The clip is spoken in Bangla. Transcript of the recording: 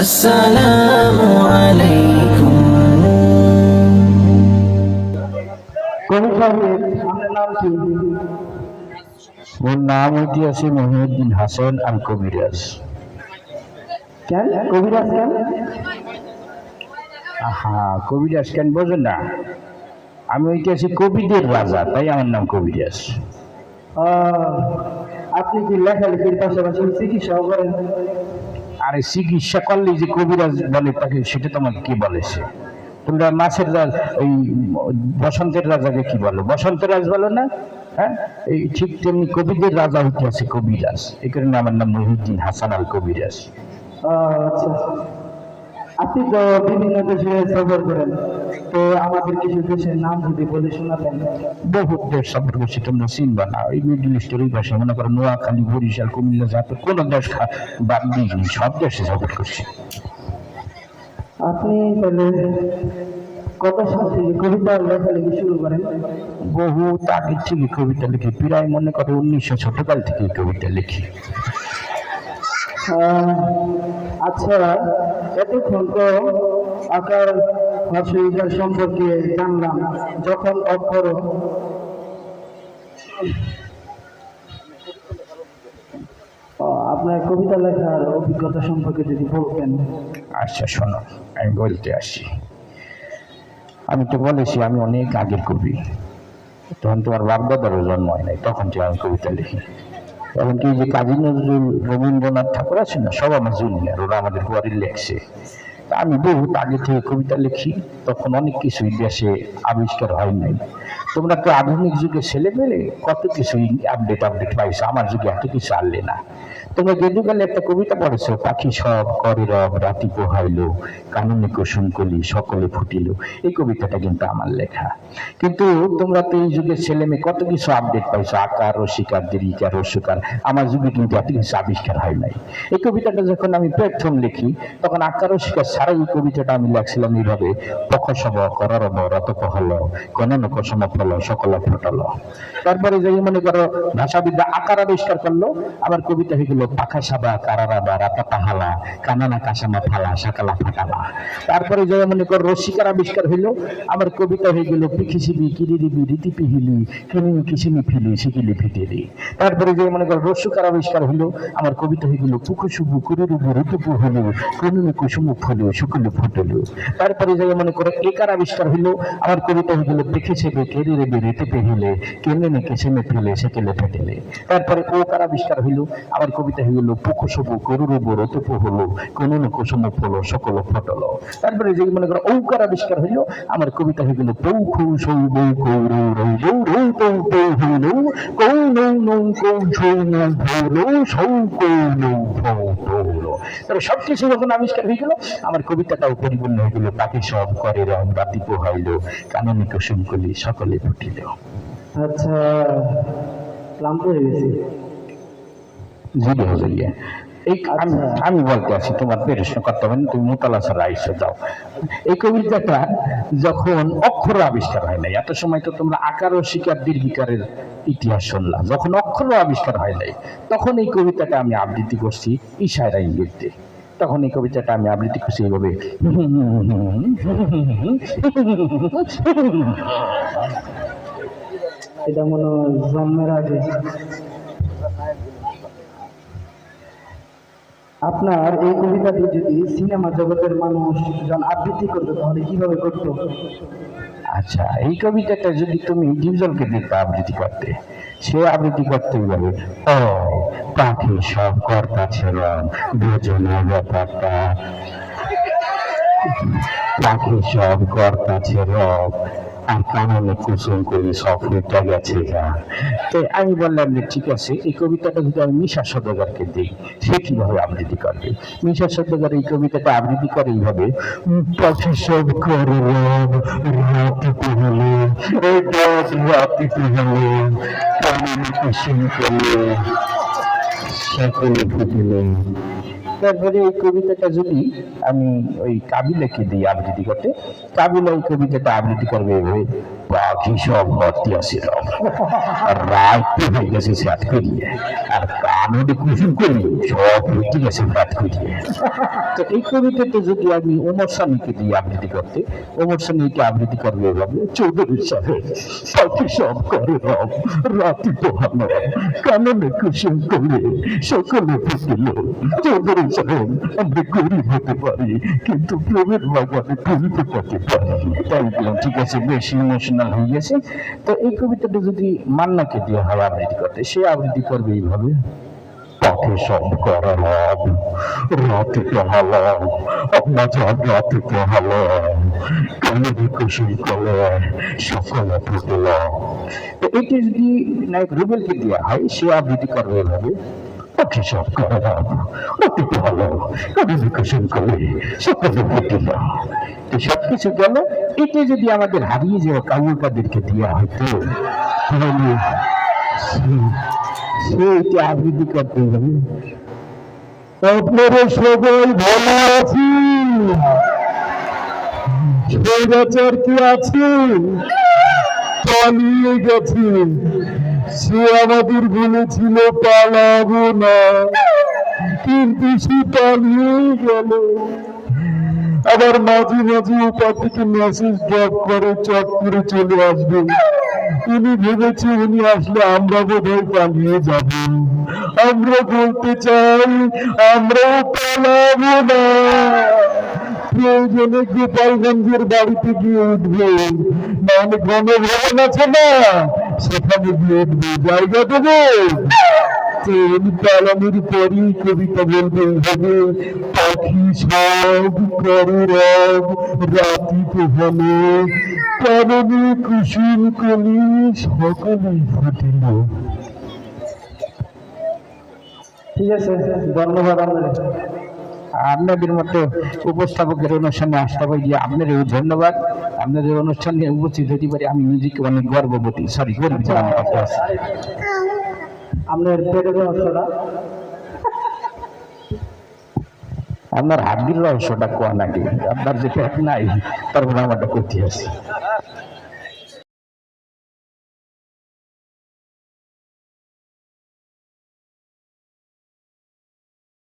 আসসালামু আলাইকুম ওর নাম হইতে আছে মহিউদ্দিন হাসান আল কবিরাজ কেন? কবিরাজ কেন? আহা কবিরাজ কেন বোঝেন না। আমি হইতে আছি কবিদের রাজা তাই আমার নাম কবিরাজ। আপনি কি লেখালেখির পাশাপাশি চিকিৎসাও করেন? আরে চিকিৎসা করলে যে কবিরাজ বলে তাকে, সেটা তোমাকে কি বলে সে? তোমরা মাছের রাজ, ওই বসন্তের রাজাকে কি বলো? বসন্তের রাজ বলো না? হ্যাঁ? এই ঠিক তেমনি কবিদের রাজা হইতে আছে কবিরাজ। এই কারণে আমার নাম মহিউদ্দিন হাসান আল কবিরাজ আচ্ছা। আপনি তো বিভিন্ন দেশে সফর করেন তো আমাদের কিছু দেশের নাম যদি বলে শোনাতেন। বহুত দেশ সফর করছি তোমরা চিনবা না এই মিডল ইস্টের ওই পাশে মনে করো নোয়াখালী বরিশাল কুমিল্লা যাতে কোনো দেশ বাদ দিইনি সব দেশে সফর করছি। আপনি তাহলে কত সাল থেকে কবিতা লেখালেখি শুরু করেন? বহুত আগে থেকে কবিতা লিখি প্রায় মনে করো উনিশশো ছোটকাল থেকে কবিতা লিখি। আচ্ছা এতক্ষণ তো আকার অসুবিধার সম্পর্কে জানলাম। যখন অক্ষর আপনার কবিতা লেখার অভিজ্ঞতা সম্পর্কে যদি বলতেন। আচ্ছা শোনো, আমি বলতে আসি। আমি তো বলেছি, আমি অনেক আগের কবি। তখন তোমার বাপদাদারও জন্ম হয় নাই, তখন যে আমি কবিতা লিখি। তখন কি যে কাজী নজরুল রবীন্দ্রনাথ ঠাকুর আছে না? সব আমার জুনিয়র, ওরা আমাদের পরে লেখছে। আমি বহুত আগে থেকে কবিতা লিখি, তখন অনেক কিছুই দেশে আবিষ্কার হয় নাই। তোমরা তো আধুনিক যুগে ছেলে পেলে কত কিছুই আপডেট আপডেট পাইছো? আমার যুগে এত কিছু আনলে না তোমরা গেদুকালে একটা কবিতা পড়েছো, পাখি সব করে রব, রাতি পোহাইলো কাননে কুসুম কলি, সকলে ফুটিল। এই কবিতাটা কিন্তু আমার লেখা। কিন্তু তোমরা তো এই যুগের ছেলে মেয়ে কত কিছু আপডেট পাইছো? আকার, রসিকার, দীর্ঘিকার রসিকার আমার যুগে কিন্তু এত কিছু আবিষ্কার হয় নাই। এই কবিতাটা যখন আমি প্রথম লিখি, তখন আকার, রসিকার ছাড়া এই কবিতাটা আমি লেখছিলাম এইভাবে পক্ষসব কররব রত পহল কনন কসম ফল সকল ফটল তারপরে যে মনে করো ভাষাবিদ্যা আকার আবিষ্কার করল, আবার কবিতা হয়ে গেল পাখা সাবা কারারাবা রাতা তাহালা, কানানা কাসামা ফালা, সাকালা ফাটালা। তারপরে যে মনে করো রসিকার আবিষ্কার হইল, আবার কবিতা হয়ে গেল পিখিসিবি কিরিরিবি রীতি পিহিলি কিমিমি কিসিমি ফিলি, শিকিলি ফিটিলি। তারপরে যে মনে করো রসুকার আবিষ্কার হইল আমার কবিতা হয়ে গেল পুকুসুবু কুরুরুবু ঋতুপু হলো কুমিমি কুসুম ফলো। শুকুল ফুটলো। তারপরে যে মনে করো একার আবিষ্কার হইল? আমার কবিতা হয়ে গেল দেখে সেবে কেরি রেবে রেতে পেহিলে কেমনে কেসেমে ফেলে সেকেলে ফেটেলে? তারপরে ওকার আবিষ্কার হইল? আমার কবিতা হয়ে গেল পুকুসবু করুরুবু রতুপু হলো কোন কুসুম ফলো, সকল ফটলো। তারপরে যে মনে করো ঔকার আবিষ্কার হইল? আমার কবিতা হয়ে গেল পৌ খৌ সৌ বৌ কৌ রৌ রৌ বৌ রৌ পৌ পৌ হইল। কৌ নৌ নৌ কৌ ছৌ নৌ ভৌলো সৌ কৌ নৌ ভৌ ভৌলো তাহলে সব কিছু যখন আবিষ্কার হয়ে গেল, আমার কবিতাটাও পরিপূর্ণ গেল পাখি সব করে রং রাতি পোহাইল কাননে কুসুম কলি সকলে ফুটিল আচ্ছা ক্লান্ত হয়ে গেছি জিরো হয়ে গিয়ে এই আচ্ছা। আমি বলতে আছি তোমার প্রশ্ন করতে হবে তুমি মোতালা ছাড়া আইসে যাও এই কবিতাটা যখন অক্ষর আবিষ্কার হয় নাই এত সময় তো তোমরা আকার ও শিকার দীর্ঘিকারের ইতিহাস শুনলাম যখন অক্ষর আবিষ্কার হয় নাই তখন এই কবিতাটা আমি আবৃত্তি করছি ইশারা ইঙ্গিত দিয়ে। তখন এই কবিতাটা আমি আবৃত্তি করছি এইভাবে। এটা মনে জন্মের আগে। আপনার এই কবিতাটি যদি সিনেমা জগতের মানুষ জন আবৃত্তি করতো তাহলে কীভাবে করতো? আচ্ছা এই কবিতাটা যদি তুমি ডিভিজনকে দিতে আবৃত্তি করতে সে আবৃত্তি করতে বলে ও, পাখি সব কর্তা ছিল, দুজনে ব্যাপারটা। পাখি সব কর্তা ছিল কাননে কুসুম করে সব ফুটে গেছে যা তো আমি বললাম যে, ঠিক আছে, এই কবিতাটা যদি আমি মিশা সদাগরকে দিই, সে কীভাবে আবৃত্তি করবে? মিশা সদাগর এই কবিতাটা আবৃত্তি করে এইভাবে সব করে রাতি পেহলে রাতি পেহলে কাননে কুসুম করে সকলে ফুটিলে তারপরে এই কবিতাটা যদি আমি ওই কাবিলাকে দিই আবৃত্তি করতে, কাবিলা ওই কবিতাটা আবৃত্তি করবে এভাবে পাখি সব ভর্তি আছে রব আর রাত হয়ে গেছে সাত করিয়ে আর কাননে কুসুম করি সব হইতে গেছে রাত করিয়ে তো এই কবিতাতে যদি আমি ওমর স্বামীকে দিয়ে আবৃত্তি করতে, ওমর স্বামীকে আবৃত্তি করবে এভাবে চৌধুরী সাহেব পাখি সব করে রব, রাতি পোহানো কাননে কুসুম করে সকলে ফুটিল চৌধুরী সাহেব আমরা গরিব হতে পারি, কিন্তু প্রেমের বাগানে পারতে পারি তাই ঠিক আছে, বেশি ইমোশনাল হয়ে গেছে তো এই কবিতাটা যদি মান্নাকে দিয়ে হয় আবৃত্তি করতে, সে আবৃত্তি করবে এইভাবে, পথে সব সকলে ফুটলাম এটি যদি নায়ক রুবেলকে দেওয়া হয়, সে আবৃত্তি করবে এভাবে সব করা। লাভ রাতে পোহালাম কালের কুসুম কলে সকলে তো সব কিছু গেল এটি যদি আমাদের হারিয়ে যাওয়া কাউকাদেরকে দেওয়া হয়তো তাহলে সেইটা আবৃত্তি করতে হবে আপনারা সবাই ভালো আছি স্বৈরাচার কি আছে? পালিয়ে গেছে। সে আমাদের বলেছিল পালাবো না কিন্তু সে পালিয়ে গেল। আবার মাঝে মাঝে ওপর থেকে মেসেজ ড্রপ করে চট করে চলে আসবে। উনি ভেবেছে উনি আসলে আমরা বোধহয় পালিয়ে যাব। আমরা বলতে চাই, আমরাও পালাবো না। প্রয়োজনে গোপালগঞ্জের বাড়িতে গিয়ে উঠবে। মানে গণভবন আছে না? সেখানে গিয়ে উঠবে। জায়গা দেবো? পালানোর পরই কবিতা বলবে হবে পাখি সব করে রব, রাতি পোহালো কারণে কুসুম কলি সকলেই ফুটিল। ঠিক আছে, ধন্যবাদ আপনাদের। আপনাদের মতো উপস্থাপকের অনুষ্ঠানে আসতে পারি যে আপনাদের ধন্যবাদ। আপনাদের অনুষ্ঠানে উপস্থিত হতে পারি আমি নিজেকে অনেক গর্ববতী সরি গর্বিত করতে আছি। আপনার আপনার হাড্ডির রহস্যটা কোয়া নাকি? আপনার যে পেট নাই তারপরে আমারটা করতে আছে।